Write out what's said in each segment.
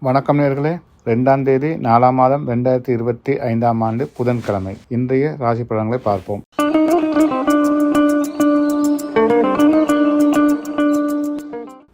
வணக்கம் நேர்களே. ரெண்டாம் தேதி நாலாம் மாதம் ரெண்டாயிரத்தி இருபத்தி ஐந்தாம் ஆண்டு புதன்கிழமை. இன்றைய ராசி பலன்களை பார்ப்போம்.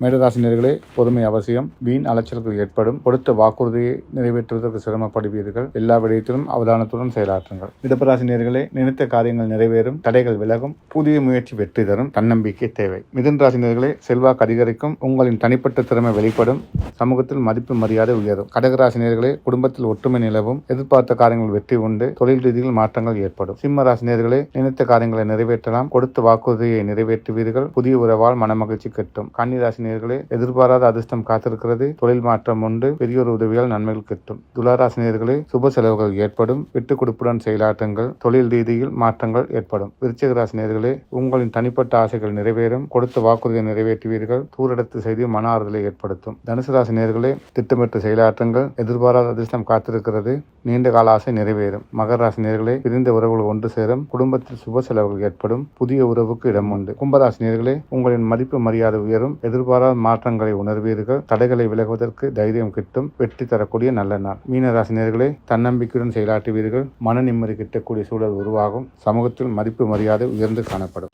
மேடராசினியர்களே பொறுமை அவசியம். வீண் அலைச்சல்கள் ஏற்படும். கொடுத்த வாக்குறுதியை நிறைவேற்றுவதற்கு சிரமப்படுவீர்கள். எல்லா விடயத்திலும் அவதானத்துடன் செயலாற்றுங்கள். மிதப்பராசினியர்களே நினைத்த காரியங்கள் நிறைவேறும். தடைகள் விலகும். புதிய முயற்சி வெற்றி தரும். தன்னம்பிக்கை தேவை. மிதுன் ராசினியர்களே செல்வாக்கு அதிகரிக்கும். உங்களின் தனிப்பட்ட திறமை வெளிப்படும். சமூகத்தில் மதிப்பு மரியாதை உயரும். கடகராசினியர்களே குடும்பத்தில் ஒற்றுமை நிலவும். எதிர்பார்த்த காரியங்கள் வெற்றி உண்டு. தொழில் ரீதியில் மாற்றங்கள் ஏற்படும். சிம்ம ராசினியர்களே நினைத்த காரியங்களை நிறைவேற்றலாம். கொடுத்த வாக்குறுதியை நிறைவேற்றுவீர்கள். புதிய உறவால் மனமகிழ்ச்சி கட்டும். கன்னிராசினியர்களே எதிர்பாராத அதிர்ஷ்டம் காத்திருக்கிறது. தொழில் மாற்றம் உண்டு. பெரியோர் உதவியால் நன்மைகள் கிட்டும். துளாராசினியர்களே சுப செலவுகள் ஏற்படும். விட்டுக் கொடுப்புடன் செயலாற்றுங்கள். தொழில் ரீதியில் மாற்றங்கள் ஏற்படும். விருச்சிகராசினியர்கள் உங்களின் தனிப்பட்ட ஆசைகள் நிறைவேறும். கொடுத்த வாக்குறுதியை நிறைவேற்றுவீர்கள். தூரடத்து செய்தி மன ஆறுதலை ஏற்படுத்தும். தனுசு நேர்களே திட்டமிட்டு செயலாற்றுங்கள். எதிர்பாராத அதிர்ஷ்டம் காத்திருக்கிறது. நீண்ட கால ஆசை நிறைவேறும். மகர ராசினியர்களே பிரிந்த உறவுகள் ஒன்று சேரும். குடும்பத்தில் சுப செலவுகள் ஏற்படும். புதிய உறவுக்கு இடம் உண்டு. கும்பராசினியர்களே உங்களின் மதிப்பு மரியாதை உயரும். எதிர்பாராத மாற்றங்களை உணர்வீர்கள். தடைகளை விலகுவதற்கு தைரியம் கிட்டும். வெற்றி தரக்கூடிய நல்ல நாள். மீனராசினியர்களே தன்னம்பிக்கையுடன் செயலாற்றுவீர்கள். மன நிம்மதி கிட்டக்கூடிய சூழல் உருவாகும். சமூகத்தில் மதிப்பு மரியாதை உயர்ந்து காணப்படும்.